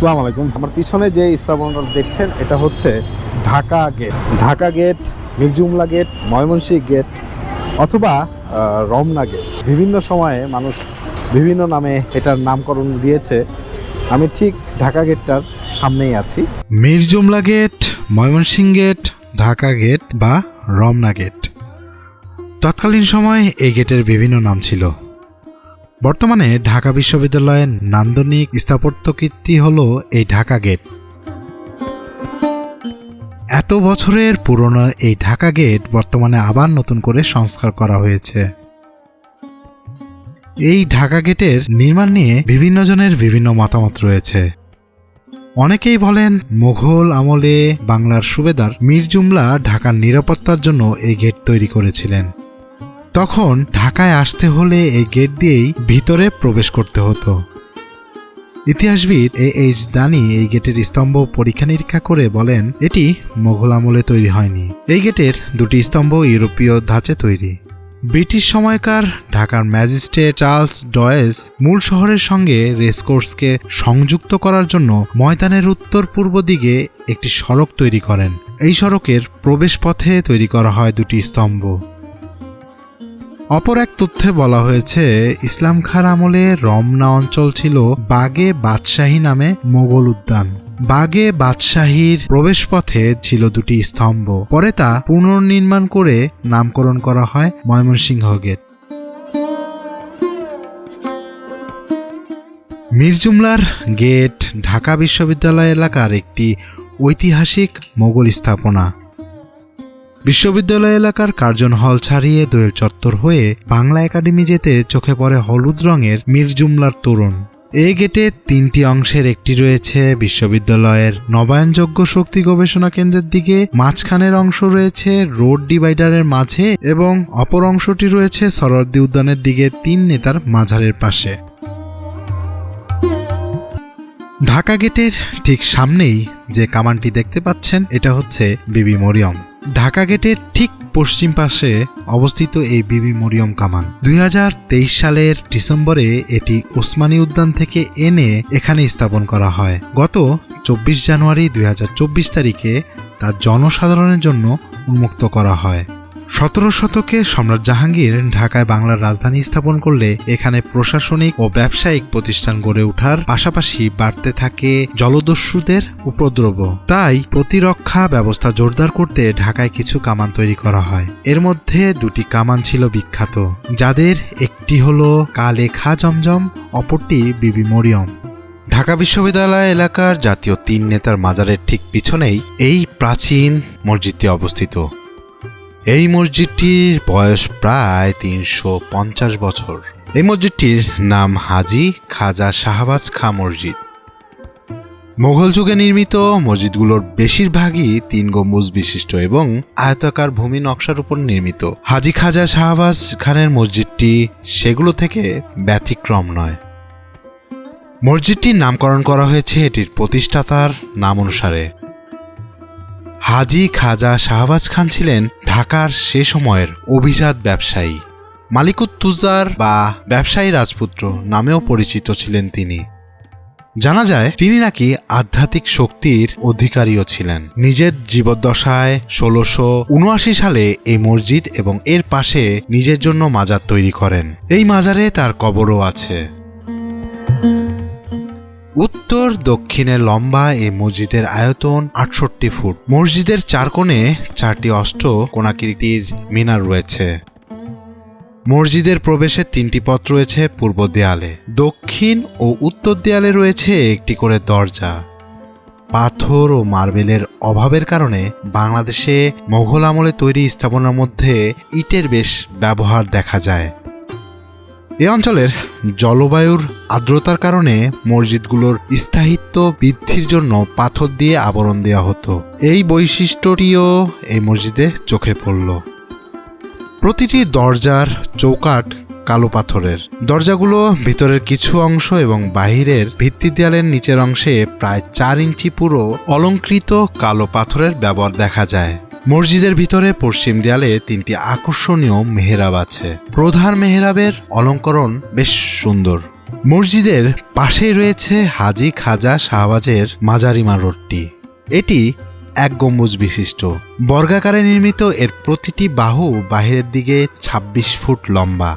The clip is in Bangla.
আসসালামু আলাইকুম। আমার পিছনে যে স্থাপনাটা দেখছেন, এটা হচ্ছে Dhaka gate. Dhaka gate Mirjumla gate, Mymensingh gate, অথবা রমনা গেট। বিভিন্ন সময়ে মানুষ বিভিন্ন নামে এটার নামকরণ দিয়েছে। আমি ঠিক ঢাকা গেটটার সামনেই আছি। Mirjumla gate, Mymensingh gate, Dhaka gate বা রমনা গেট। তৎকালীন সময়ে এই গেটের বিভিন্ন নাম ছিল। বর্তমানে ঢাকা বিশ্ববিদ্যালয়ের নান্দনিক স্থাপত্য কীর্তি হল এই ঢাকা গেট। এত বছরের পুরনো এই ঢাকা গেট বর্তমানে আবার নতুন করে সংস্কার করা হয়েছে। এই ঢাকা গেটের নির্মাণ নিয়ে বিভিন্ন জনের বিভিন্ন মতামত রয়েছে। অনেকেই বলেন, মুঘল আমলে বাংলার সুবেদার মীর জুমলা ঢাকার নিরাপত্তার জন্য এই গেট তৈরি করেছিলেন। তখন ঢাকায় আসতে হলে এই গেট দিয়েই ভিতরে প্রবেশ করতে হতো। ইতিহাসবিদ এ এইচ দানি এই গেটের স্তম্ভ পরীক্ষা নিরীক্ষা করে বলেন, এটি মোঘল আমলে তৈরি হয়নি। এই গেটের দুটি স্তম্ভ ইউরোপীয় ধাঁচে তৈরি। ব্রিটিশ সময়কার ঢাকার ম্যাজিস্ট্রেট চার্লস ডয়েস মূল শহরের সঙ্গে রেসকোর্সকে সংযুক্ত করার জন্য ময়দানের উত্তর পূর্ব দিকে একটি সড়ক তৈরি করেন। এই সড়কের প্রবেশপথে তৈরি করা হয় দুটি স্তম্ভ। অপর এক তথ্যে বলা হয়েছে, ইসলাম খার আমলে রমনা অঞ্চল ছিল বাগে বাদশাহী নামে মোগল উদ্যান। বাগে বাদশাহীর প্রবেশপথে ছিল দুটি স্তম্ভ। পরে তা পুনর্নির্মাণ করে নামকরণ করা হয় ময়মনসিংহ গেট। মির্জুমলার গেট ঢাকা বিশ্ববিদ্যালয় এলাকার একটি ঐতিহাসিক মোগল স্থাপনা। বিশ্ববিদ্যালয় এলাকার কার্জন হল ছাড়িয়ে দোয়েল চত্বর হয়ে বাংলা একাডেমি যেতে চোখে পড়ে হলুদ রঙের মির্জুমলার তোরণ। এই গেটের তিনটি অংশের একটি রয়েছে বিশ্ববিদ্যালয়ের নবায়নযোগ্য শক্তি গবেষণা কেন্দ্রের দিকে, মাঝখানের অংশ রয়েছে রোড ডিভাইডারের মাঝে এবং অপর অংশটি রয়েছে সরদ্দি উদ্যানের দিকে তিন নেতার মাঝারের পাশে। ঢাকা গেটের ঠিক সামনেই যে কামানটি দেখতে পাচ্ছেন, এটা হচ্ছে বিবি মরিয়ম। ঢাকা গেটের ঠিক পশ্চিম পাশে অবস্থিত এই বিবি মরিয়ম কামান দুই হাজার তেইশ সালের ডিসেম্বরে এটি ওসমানী উদ্যান থেকে এনে এখানে স্থাপন করা হয়। গত চব্বিশ জানুয়ারি দুই হাজার চব্বিশ তারিখে তার জনসাধারণের জন্য উন্মুক্ত করা হয়। সতেরো শতকে সম্রাট জাহাঙ্গীর ঢাকায় বাংলার রাজধানী স্থাপন করলে এখানে প্রশাসনিক ও ব্যবসায়িক প্রতিষ্ঠান গড়ে ওঠার পাশাপাশি বাড়তে থাকে জলদস্যুদের উপদ্রব। তাই প্রতিরক্ষা ব্যবস্থা জোরদার করতে ঢাকায় কিছু কামান তৈরি করা হয়। এর মধ্যে দুটি কামান ছিল বিখ্যাত, যাদের একটি হল কালে খা জমজম, অপরটি বিবি মরিয়ম। ঢাকা বিশ্ববিদ্যালয় এলাকার জাতীয় তিন নেতার মাজারের ঠিক পিছনেই এই প্রাচীন মসজিদটি অবস্থিত। এই মসজিদটির বয়স প্রায় তিনশো পঞ্চাশ বছর। এই মসজিদটির নাম হাজি খাজা শাহবাজ খা মসজিদ। মোঘল যুগে নির্মিত মসজিদগুলোর বেশিরভাগই তিন গম্বুজ বিশিষ্ট এবং আয়তাকার ভূমি নকশার উপর নির্মিত। হাজি খাজা শাহবাজ খানের মসজিদটি সেগুলো থেকে ব্যতিক্রম নয়। মসজিদটির নামকরণ করা হয়েছে এটির প্রতিষ্ঠাতার নাম অনুসারে। হাজি খাজা শাহবাজ খান ছিলেন ঢাকার সে সময়ের অভিজাত ব্যবসায়ী। মালিকুত তুজার বা ব্যবসায়ী রাজপুত্র নামেও পরিচিত ছিলেন তিনি। জানা যায়, তিনি নাকি আধ্যাত্মিক শক্তির অধিকারীও ছিলেন। নিজের জীবদ্দশায় ষোলোশো উনআশি সালে এই মসজিদ এবং এর পাশে নিজের জন্য মাজার তৈরি করেন। এই মাজারে তার কবরও আছে। উত্তর, দক্ষিণে লম্বা এই মসজিদের আয়তন আটষট্টি ফুট। মসজিদের চার কোণে চারটি অষ্ট কোনাকৃতির মিনার রয়েছে। মসজিদের প্রবেশে তিনটি পথ রয়েছে পূর্ব দেয়ালে। দক্ষিণ ও উত্তর দেয়ালে রয়েছে একটি করে দরজা। পাথর ও মার্বেলের অভাবের কারণে বাংলাদেশে মোঘল আমলে তৈরি স্থাপনার মধ্যে ইটের বেশ ব্যবহার দেখা যায়। এ অঞ্চলের জলবায়ুর আর্দ্রতার কারণে মসজিদগুলোর স্থায়িত্ব বৃদ্ধির জন্য পাথর দিয়ে আবরণ দেওয়া হতো। এই বৈশিষ্ট্যটিও এই মসজিদে চোখে পড়ল। প্রতিটি দরজার চৌকাট কালো পাথরের। দরজাগুলো ভিতরের কিছু অংশ এবং বাহিরের ভিত্তি দেয়ালের নিচের অংশে প্রায় চার ইঞ্চি পুরো অলঙ্কৃত কালো পাথরের ব্যবহার দেখা যায়। মসজিদের ভিতরে পশ্চিম দেয়ালে তিনটি আকর্ষণীয় মেহরাব আছে। প্রধান মেহরাবের অলঙ্করণ বেশ সুন্দর। মসজিদের পাশেই রয়েছে হাজি খাজা শাহবাজের মাজারি মারোরটি এটি এক গম্বুজ বিশিষ্ট। বর্গাকারে নির্মিত এর প্রতিটি বাহু বাহিরের দিকে ২৬ ফুট লম্বা।